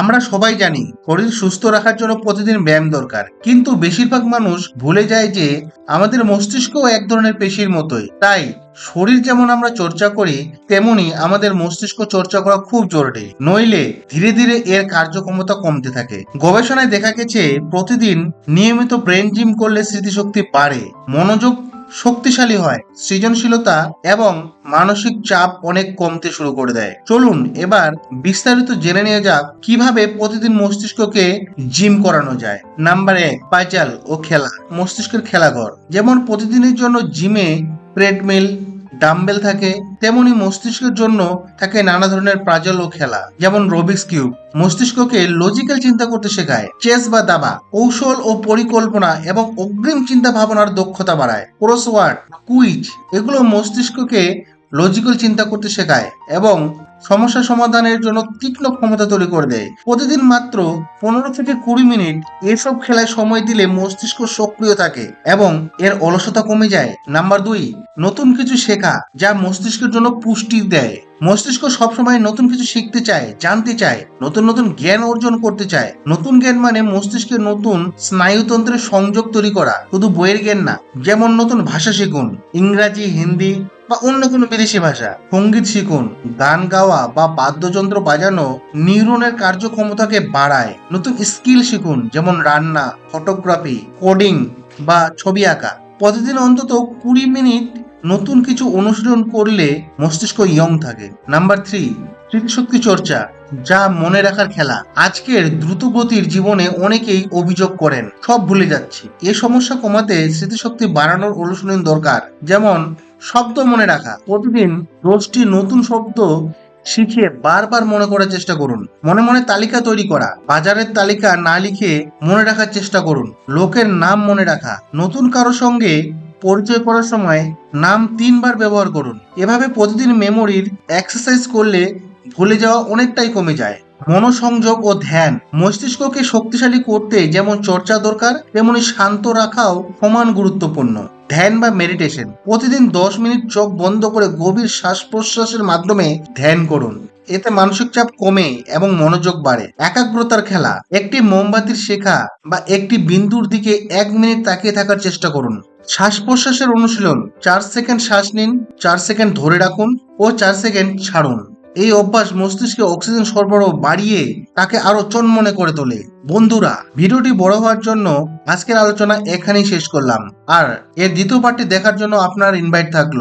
আমরা সবাই জানি শরীর সুস্থ রাখার জন্য প্রতিদিন ব্যায়াম দরকার। কিন্তু বেশিরভাগ মানুষ ভুলে যায় যে আমাদের মস্তিষ্কও এক ধরনের পেশির মতোই। তাই শরীর যেমন আমরা চর্চা করি, তেমনি আমাদের মস্তিষ্ক চর্চা করা খুব জরুরি। নইলে ধীরে ধীরে এর কার্যক্ষমতা কমতে থাকে। গবেষণায় দেখা গেছে, প্রতিদিন নিয়মিত ব্রেন জিম করলে স্মৃতিশক্তি বাড়ে, মনোযোগ শক্তিশালী হয়, সৃজনশীলতা এবং মানসিক চাপ অনেক কমতে শুরু করে দেয়। চলুন এবার বিস্তারিত জেনে নিয়ে যাক কীভাবে প্রতিদিন মস্তিষ্ককে জিম করানো যায়। নাম্বার এক পাইচাল ও খেলা। মস্তিষ্কের খেলাঘর। যেমন প্রতিদিনের জন্য জিমে ট্রেডমিল ডাম্বেল থাকে, তেমনি মস্তিষ্কের জন্য থাকে নানা ধরনের প্রাজল ও খেলা, যেমন রবিক্স কিউব। মস্তিষ্ককে লজিক্যাল চিন্তা করতে শেখায়, চেস বা দাবা, কৌশল ও পরিকল্পনা এবং অগ্রিম চিন্তা ভাবনার দক্ষতা বাড়ায়। ক্রসওয়ার্ড, কুইজ, এগুলো মস্তিষ্ককে লজিক্যাল চিন্তা করতে শেখায় এবং সমস্যা সমাধানের জন্য তীক্ষ্ণ ক্ষমতা তৈরি করে দেয়। প্রতিদিন মাত্র পনেরো থেকে কুড়ি মিনিট এসব খেলায় সময় দিলে মস্তিষ্ক সক্রিয় থাকে এবং এর অলসতা কমে যায়। নাম্বার দুই, নতুন কিছু শেখা যা মস্তিষ্কের জন্য পুষ্টি দেয়। মস্তিষ্ক সবসময় নতুন কিছু শিখতে চায়, জানতে চায়, নতুন নতুন জ্ঞান অর্জন করতে চায়। নতুন জ্ঞান মানে মস্তিষ্কের নতুন স্নায়ুতন্ত্রের সংযোগ তৈরি করা, শুধু বইয়ের জ্ঞান না, যেমন নতুন ভাষা শিখুন, ইংরাজি, হিন্দি বা অন্য কোনো বিদেশি ভাষা। সংগীত শিখুন, গান গাওয়া বা বাদ্যযন্ত্র বাজানো নিউরনের কার্যক্ষমতাকে বাড়ায়। নতুন স্কিল শিখুন, যেমন রান্না, ফটোগ্রাফি, কোডিং বা ছবি আঁকা। প্রতিদিন অন্তত কুড়ি মিনিট নতুন কিছু অনুশীলন করলে মস্তিষ্ক ইয়ং থাকে। নাম্বার থ্রি, স্মৃতিশক্তি চর্চা, যা মনে রাখার খেলা। আজকের দ্রুতগতির জীবনে অনেকেই অভিযোগ করেন, সব ভুলে যাচ্ছি। এ সমস্যা কমাতে স্মৃতিশক্তি বাড়ানোর অনুশীলন দরকার, যেমন শব্দ মনে রাখা। প্রতিদিন দশটি নতুন শব্দ শিখে বারবার মনে করার চেষ্টা করুন। মনে মনে তালিকা তৈরি করা। বাজারের তালিকা না লিখে মনে রাখার চেষ্টা করুন। লোকের নাম মনে রাখা। নতুন কারও সঙ্গে পরিচয় করার সময় নাম তিনবার ব্যবহার করুন। এভাবে প্রতিদিন মেমোরির এক্সারসাইজ করলে ভুলে যাওয়া অনেকটাই কমে যায়। মনোসংযোগ ও ধ্যান। মস্তিষ্ককে শক্তিশালী করতে যেমন চর্চা দরকার, তেমনি শান্ত রাখাও সমান গুরুত্বপূর্ণ। ধ্যান বা মেডিটেশন। প্রতিদিন দশ মিনিট চোখ বন্ধ করে গভীর শ্বাস প্রশ্বাসের মাধ্যমে ধ্যান করুন। এতে মানসিক চাপ কমে এবং মনোযোগ বাড়ে। একাগ্রতার খেলা। একটি মোমবাতির শেখা বা একটি বিন্দুর দিকে এক মিনিট তাকিয়ে থাকার চেষ্টা করুন। শ্বাস প্রশ্বাসের অনুশীলন। চার সেকেন্ড শ্বাস নিন, চার সেকেন্ড ধরে রাখুন ও চার সেকেন্ড ছাড়ুন। এই অভ্যাস মস্তিষ্কে অক্সিজেন সরবরাহ বাড়িয়ে তাকে আরও চনমনে করে তোলে। বন্ধুরা, ভিডিওটি বড় হওয়ার জন্য আজকের আলোচনা এখানেই শেষ করলাম। আর এর দ্বিতীয় পার্টটি দেখার জন্য আপনার ইনভাইট থাকল।